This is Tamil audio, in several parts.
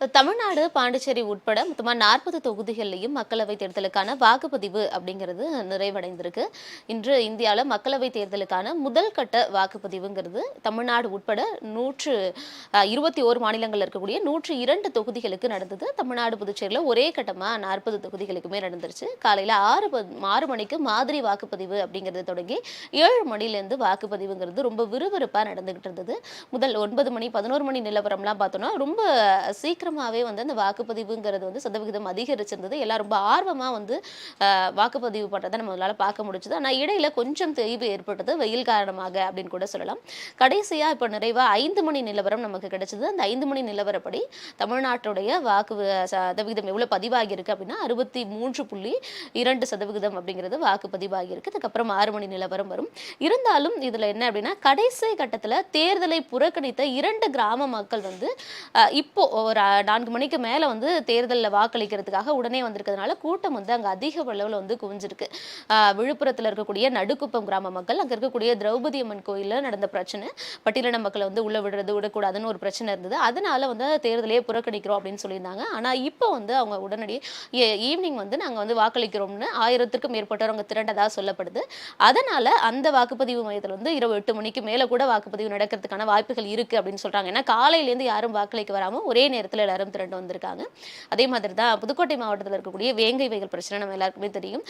தமிழ்நாடு பாண்டிச்சேரி உட்பட மொத்தமாக நாற்பது தொகுதிகளிலையும் மக்களவைத் தேர்தலுக்கான வாக்குப்பதிவு அப்படிங்கிறது நிறைவடைந்திருக்கு. இன்று இந்தியாவில் மக்களவைத் தேர்தலுக்கான முதல் கட்ட வாக்குப்பதிவுங்கிறது தமிழ்நாடு உட்பட நூற்று இருபத்தி ஓரு மாநிலங்களில் இருக்கக்கூடிய நூற்று இரண்டு தொகுதிகளுக்கு நடந்தது. தமிழ்நாடு புதுச்சேரியில் ஒரே கட்டமாக நாற்பது தொகுதிகளுக்குமே நடந்துருச்சு. காலையில் ஆறு ஆறு மணிக்கு மாதிரி வாக்குப்பதிவு அப்படிங்கிறது தொடங்கி ஏழு மணிலேருந்து வாக்குப்பதிவுங்கிறது ரொம்ப விறுவிறுப்பாக நடந்துகிட்டு இருந்தது. முதல் ஒன்பது மணி பதினோரு மணி நிலவரம்லாம் பார்த்தோன்னா ரொம்ப சீக்கிரம் சீக்கிரமாகவே வந்து அந்த வாக்குப்பதிவுங்கிறது வந்து சதவிகிதம் அதிகரிச்சிருந்தது. எல்லாம் ரொம்ப ஆர்வமாக வந்து வாக்குப்பதிவு பண்ணுறதை நம்மளால பார்க்க முடிஞ்சது. ஆனால் இடையில கொஞ்சம் தேய்வு ஏற்பட்டது வெயில் காரணமாக அப்படின்னு கூட சொல்லலாம். கடைசியாக இப்போ நிறைவாக ஐந்து மணி நிலவரம் நமக்கு கிடைச்சது. அந்த ஐந்து மணி நிலவரப்படி தமிழ்நாட்டுடைய வாக்கு சதவிகிதம் எவ்வளோ பதிவாகியிருக்கு அப்படின்னா அறுபத்தி மூன்று புள்ளி இரண்டு சதவிகிதம் அப்படிங்கிறது வாக்கு பதிவாகியிருக்கு அதுக்கப்புறம் ஆறு மணி நிலவரம் வரும். இருந்தாலும் இதில் என்ன அப்படின்னா கடைசி கட்டத்தில் தேர்தலை புறக்கணித்த இரண்டு கிராம மக்கள் வந்து இப்போ ஒரு நான்கு மணிக்கு மேலே வந்து தேர்தலில் வாக்களிக்கிறதுக்காக உடனே வந்திருக்கிறதுனால கூட்டம் வந்து அங்கே அதிக அளவில் வந்து குவிஞ்சிருக்கு. விழுப்புரத்தில் இருக்கக்கூடிய நடுக்குப்பம் கிராம மக்கள் அங்கே இருக்கக்கூடிய திரௌபதி அம்மன் கோயிலில் நடந்த பிரச்சனை பட்டியலின மக்களை வந்து உள்ளே விடுறது விடக்கூடாதுன்னு ஒரு பிரச்சனை இருந்தது. அதனால வந்து தேர்தலையே புறக்கணிக்கிறோம் அப்படின்னு சொல்லியிருந்தாங்க. ஆனால் இப்போ வந்து அவங்க உடனடியே ஈவினிங் வந்து நாங்கள் வந்து வாக்களிக்கிறோம்னு ஆயிரத்துக்கும் மேற்பட்டவர் அங்கே திரண்டதாக சொல்லப்படுது. அதனால அந்த வாக்குப்பதிவு மையத்தில் வந்து இரவு எட்டு மணிக்கு மேலே கூட வாக்குப்பதிவு நடக்கிறதுக்கான வாய்ப்புகள் இருக்குது அப்படின்னு சொல்கிறாங்க ஏன்னா காலையிலேருந்து யாரும் வாக்களிக்க வராமல் ஒரே நேரத்தில் எல்லாரும் திரண்டு வந்திருக்காங்க. அதே மாதிரி தான் புதுக்கோட்டை மாவட்டத்தில் இருக்கக்கூடிய வேங்கை வயல் பிரச்சனை நம்ம எல்லாருக்குமே தெரியும்.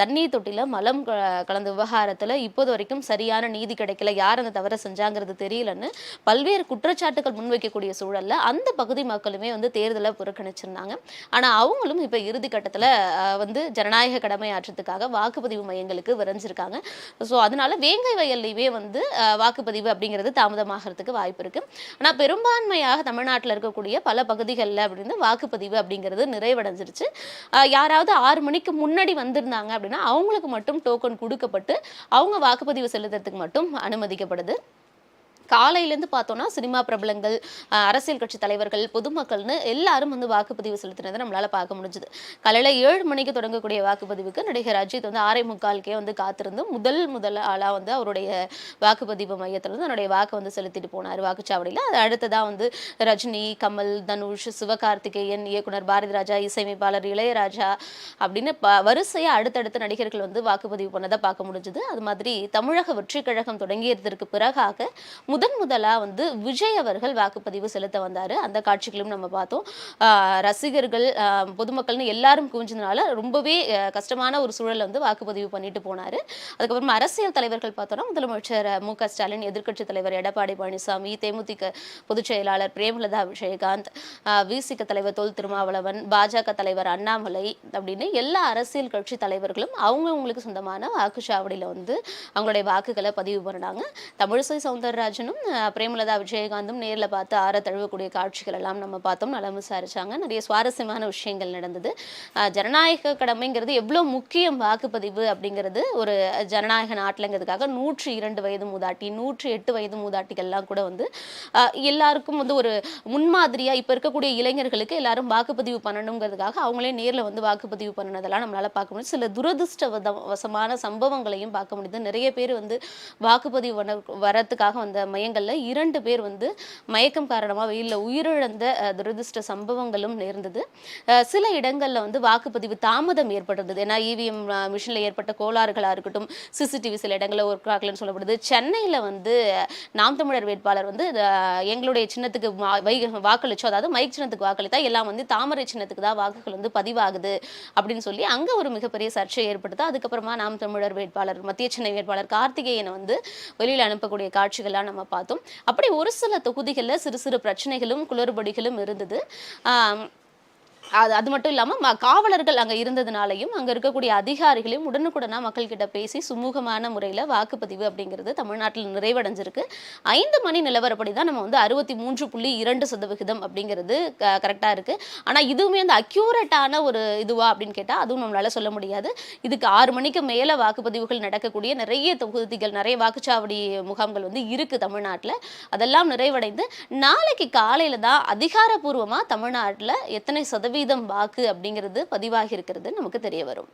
தண்ணீர் தொட்டியில் மலம் க- கலந்த விவகாரத்தில் இப்போது வரைக்கும் சரியான நீதி கிடைக்கல. யார் அந்த தவறை செஞ்சாங்கிறது தெரியலன்னு பல்வேறு குற்றச்சாட்டுகள் முன்வைக்கக்கூடிய சூழல்ல அந்த பகுதி மக்களுமே வந்து தேர்தலை புறக்கணிச்சிருந்தாங்க. ஆனா அவங்களும் இப்போ இறுதி கட்டத்துல வந்து ஜனநாயக கடமை ஆற்றத்துக்காக வாக்குப்பதிவு மையங்களுக்கு விரைஞ்சிருக்காங்க. ஸோ அதனால வேங்கை வயல்லையுமே வந்து வாக்குப்பதிவு அப்படிங்கிறது தாமதமாகிறதுக்கு வாய்ப்பு இருக்கு. ஆனா பெரும்பான்மையாக தமிழ்நாட்டில் இருக்கக்கூடிய பல பகுதிகளில் அப்படின்னு வாக்குப்பதிவு அப்படிங்கிறது நிறைவடைஞ்சிருச்சு. யாராவது ஆறு மணிக்கு முன்னாடி வந்திருந்தாங்க அப்படின்னா அவங்களுக்கு மட்டும் டோக்கன் கொடுக்கப்பட்டு அவங்க வாக்குப்பதிவு செலுத்துறதுக்கு மட்டும் அனுமதிக்கப்படுது. காலையிலேருந்து பார்த்தோன்னா சினிமா பிரபலங்கள் அரசியல் கட்சி தலைவர்கள் பொதுமக்கள்னு எல்லாரும் வந்து வாக்குப்பதிவு செலுத்தினதை நம்மளால் பார்க்க முடிஞ்சுது. காலையில ஏழு மணிக்கு தொடங்கக்கூடிய வாக்குப்பதிவுக்கு நடிகர் அஜித் வந்து ஆறே முக்காலுக்கே வந்து காத்திருந்து முதல் முதல் ஆளா வந்து அவருடைய வாக்குப்பதிவு மையத்தில் வந்து அவருடைய வாக்கு வந்து செலுத்திட்டு போனார் வாக்குச்சாவடியில். அது அடுத்ததா வந்து ரஜினி கமல் தனுஷ் சிவகார்த்திகேயன் இயக்குனர் பாரதி ராஜா இசையமைப்பாளர் இளையராஜா அப்படின்னு ப வரிசையா அடுத்தடுத்த நடிகர்கள் வந்து வாக்குப்பதிவு பண்ணதை பார்க்க முடிஞ்சது. அது மாதிரி தமிழக வெற்றி கழகம் தொடங்கியதற்கு பிறகாக முதன் முதலாக வந்து விஜய் அவர்கள் வாக்குப்பதிவு செலுத்த வந்தார். அந்த காட்சிகளும் நம்ம பார்த்தோம். ரசிகர்கள் பொதுமக்கள்னு எல்லாரும் குவிஞ்சதுனால ரொம்பவே கஷ்டமான ஒரு சூழலில் வந்து வாக்குப்பதிவு பண்ணிட்டு போனாரு. அதுக்கப்புறம் அரசியல் தலைவர்கள் பார்த்தோம்னா முதலமைச்சர் மு க ஸ்டாலின் எதிர்க்கட்சி தலைவர் எடப்பாடி பழனிசாமி தேமுதிக பொதுச் செயலாளர் பிரேமலதா விஜயகாந்த் விசிக தலைவர் தொல் திருமாவளவன் பாஜக தலைவர் அண்ணாமலை அப்படின்னு எல்லா அரசியல் கட்சி தலைவர்களும் அவங்கவுங்களுக்கு சொந்தமான வாக்குச்சாவடியில் வந்து அவங்களுடைய வாக்குகளை பதிவு பண்ணினாங்க. தமிழிசை சவுந்தரராஜன் ஆஹ் பிரேமலதா விஜயகாந்தும் நேரில் பார்த்து ஆற தழுவக்கூடிய காட்சிகள் எல்லாம் நம்ம பார்த்தோம். நலம் விசாரிச்சாங்க. நிறைய சுவாரஸ்யமான விஷயங்கள் நடந்தது. ஜனநாயக கடமைங்கிறது எவ்வளோ முக்கியம் வாக்குப்பதிவு அப்படிங்கிறது ஒரு ஜனநாயக நாட்டிலங்கிறதுக்காக நூற்றி இரண்டு வயது மூதாட்டி நூற்றி எட்டு வயது மூதாட்டிகள்லாம் கூட வந்து எல்லாருக்கும் வந்து ஒரு முன்மாதிரியாக இப்ப இருக்கக்கூடிய இளைஞர்களுக்கு எல்லாரும் வாக்குப்பதிவு பண்ணணுங்கிறதுக்காக அவங்களே நேர்ல வந்து வாக்குப்பதிவு பண்ணனதெல்லாம் நம்மளால பார்க்க முடியும். சில துரதிர்ஷ்ட வசமான சம்பவங்களையும் பார்க்க முடியுது. நிறைய பேர் வந்து வாக்குப்பதிவு பண்ண வரத்துக்காக வந்த சமயங்களில் இரண்டு பேர் வந்து மயக்கம் காரணமாக வெயிலில் உயிரிழந்த துரதிருஷ்ட துரதிர்ஷ்ட சம்பவங்களும் நேர்ந்தது. சில இடங்களில் வந்து வாக்குப்பதிவு தாமதம் ஏற்பட்டிருந்தது. ஏன்னா இவிஎம் மிஷினில் ஏற்பட்ட கோளாறுகளாக இருக்கட்டும் சிசிடிவி சில இடங்களில் ஒர்க் ஆகலன்னு சொல்லப்படுது. சென்னையில் வந்து நாம் தமிழர் வேட்பாளர் வந்து எங்களுடைய சின்னத்துக்கு வா- வை வாக்களிச்சோம் அதாவது மைக் சின்னத்துக்கு வாக்களித்தா எல்லாம் வந்து தாமரை சின்னத்துக்கு தான் வாக்குகள் வந்து பதிவாகுது அப்படின்னு சொல்லி அங்கே ஒரு மிகப்பெரிய சர்ச்சை ஏற்படுது அதுக்கப்புறமா நாம் தமிழர் வேட்பாளர் மத்திய சென்னை வேட்பாளர் கார்த்திகேயனை வந்து வெளியில் அனுப்பக்கூடிய காட்சிகள்லாம் நம்ம பார்த்தோம் அப்படி ஒரு சில தொகுதிகளில் சிறு சிறு பிரச்சனைகளும் குளறுபடிகளும் இருந்தது. அது அது மட்டும் இல்லாமல் காவலர்கள் அங்கே இருந்ததுனாலையும் அங்கே இருக்கக்கூடிய அதிகாரிகளையும் உடனுக்குடனாக மக்கள்கிட்ட பேசி சுமூகமான முறையில் வாக்குப்பதிவு அப்படிங்கிறது தமிழ்நாட்டில் நிறைவடைஞ்சிருக்கு. ஐந்து மணி நிலவரப்படி தான் நம்ம வந்து அறுபத்தி மூன்று புள்ளி இரண்டு சதவிகிதம் அப்படிங்கிறது கரெக்டாக இருக்குது ஆனால் இதுவுமே அந்த அக்யூரேட்டான ஒரு இதுவா அப்படின்னு கேட்டால் அதுவும் நம்மளால சொல்ல முடியாது. இதுக்கு ஆறு மணிக்கு மேலே வாக்குப்பதிவுகள் நடக்கக்கூடிய நிறைய தொகுதிகள் நிறைய வாக்குச்சாவடி முகாம்கள் வந்து இருக்குது தமிழ்நாட்டில். அதெல்லாம் நிறைவடைந்து நாளைக்கு காலையில் தான் அதிகாரப்பூர்வமாக தமிழ்நாட்டில் எத்தனை சதவீதம் வாக்கு அப்படிங்கிறது பதிவாகி இருக்கிறது நமக்கு தெரிய வரும்.